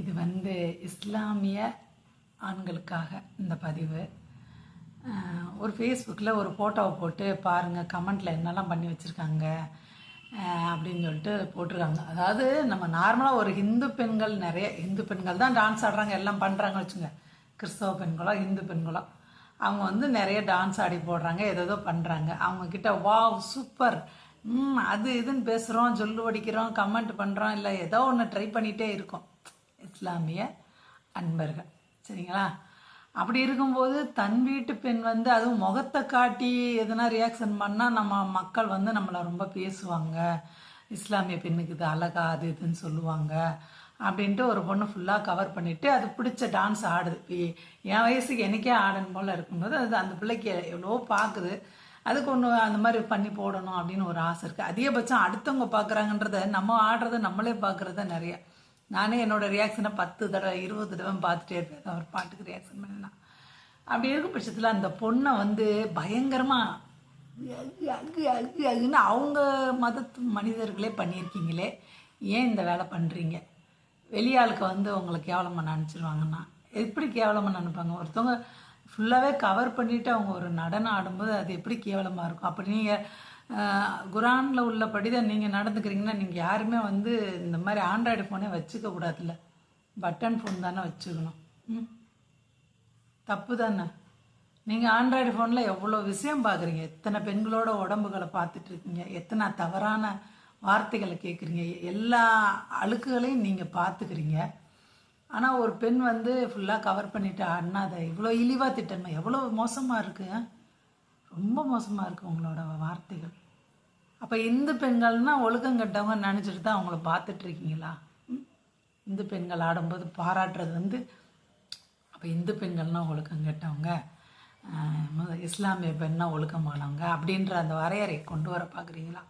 இது வந்து இஸ்லாமிய ஆண்களுக்காக இந்த பதிவு. ஒரு ஃபேஸ்புக்கில் ஒரு ஃபோட்டோவை போட்டு பாருங்கள் கமெண்ட்டில் என்னெல்லாம் பண்ணி வச்சுருக்காங்க அப்படின்னு சொல்லிட்டு போட்டிருக்காங்க. அதாவது நம்ம நார்மலாக ஒரு ஹிந்து பெண்கள் நிறைய ஹிந்து பெண்கள் தான் டான்ஸ் ஆடுறாங்க எல்லாம் பண்ணுறாங்க வச்சுங்க கிறிஸ்தவ பெண்களோ இந்து பெண்களோ. அவங்க வந்து நிறைய டான்ஸ் ஆடி போடுறாங்க ஏதேதோ பண்ணுறாங்க அவங்கக்கிட்ட வாவ் சூப்பர்! ம் அது இதுன்னு பேசுகிறோம் சொல்லு அடிக்கிறோம் கமெண்ட் பண்ணுறோம் இல்லை ஏதோ ஒன்று ட்ரை பண்ணிகிட்டே இருக்கோம். இஸ்லாமிய அன்பர்கள். சரிங்களா? அப்படி இருக்கும்போது தன் வீட்டு பெண் வந்து அதுவும் முகத்தை காட்டி எதனா ரியாக்ஷன் பண்ணால் நம்ம மக்கள் வந்து நம்மளை ரொம்ப பேசுவாங்க. இஸ்லாமிய பெண்ணுக்கு இது அழகா அது இதுன்னு சொல்லுவாங்க. அப்படின்ட்டு ஒரு பொண்ணு ஃபுல்லாக கவர் பண்ணிவிட்டு அது பிடிச்ச டான்ஸ் ஆடுது. என் வயசுக்கு எனக்கே ஆடணும் போல் இருக்கும்போது அது அந்த பிள்ளைக்கு எவ்வளோ பார்க்குது அதுக்கு ஒன்று அந்த மாதிரி பண்ணி போடணும் அப்படின்னு ஒரு ஆசை இருக்குது அதிகபட்சம் அடுத்தவங்க பார்க்குறாங்கன்றத நம்ம ஆடுறத நம்மளே பார்க்குறத நிறையா நானே என்னோட ரியாக்ஷனை பத்து தடவை இருபது தடவை பார்த்துட்டே இருப்பேன். அவர் பாட்டுக்கு ரியாக்ஷன் பண்ணலாம் அப்படி இருக்கும் பட்சத்தில் அந்த பொண்ணை வந்து பயங்கரமாக அகு அகு அகு அவங்க மதத்து மனிதர்களே பண்ணியிருக்கீங்களே ஏன் இந்த வேலை பண்ணுறீங்க வெளியாளுக்கு வந்து உங்களை கேவலமாக நினச்சிருவாங்கன்னா எப்படி கேவலமாக நினைப்பாங்க? ஒருத்தவங்க ஃபுல்லாகவே கவர் பண்ணிவிட்டு அவங்க ஒரு நடனம் ஆடும்போது அது எப்படி கேவலமாக இருக்கும்? அப்படி நீங்கள் குரானில் உள்ளபடி தான் நீங்கள் நடந்துக்கிறீங்கன்னா நீங்கள் யாருமே வந்து இந்த மாதிரி ஆண்ட்ராய்டு ஃபோனே வச்சுக்க கூடாதுல்ல. பட்டன் ஃபோன் தானே வச்சுக்கணும். ம். தப்பு தானே. நீங்கள் ஆண்ட்ராய்டு ஃபோனில் எவ்வளோ விஷயம் பார்க்குறீங்க? எத்தனை பெண்களோட உடம்புகளை பார்த்துட்டு இருக்கீங்க எத்தனை தவறான வார்த்தைகளை கேட்குறீங்க? எல்லா அழுக்குகளையும் நீங்கள் பார்த்துக்கிறீங்க. ஆனால் ஒரு பெண் வந்து ஃபுல்லாக கவர் பண்ணிவிட்டு அண்ணாத இவ்வளோ இழிவாக திட்டணுமா? எவ்வளோ மோசமாக இருக்குது ரொம்ப மோசமாக இருக்குது உங்களோட வார்த்தைகள் அப்போ இந்து பெண்கள்னால் ஒழுக்கம் கெட்டவங்க நினச்சிட்டு தான் அவங்கள பார்த்துட்ருக்கீங்களா ம்? இந்து பெண்கள் ஆடும்போது பாராட்டுறது வந்து அப்போ இந்து பெண்கள்னால் ஒழுக்கம் கெட்டவங்க இஸ்லாமிய பெண்ணாக ஒழுக்கமானவங்க அப்படின்ற அந்த வரையறை கொண்டு வர பார்க்குறீங்களா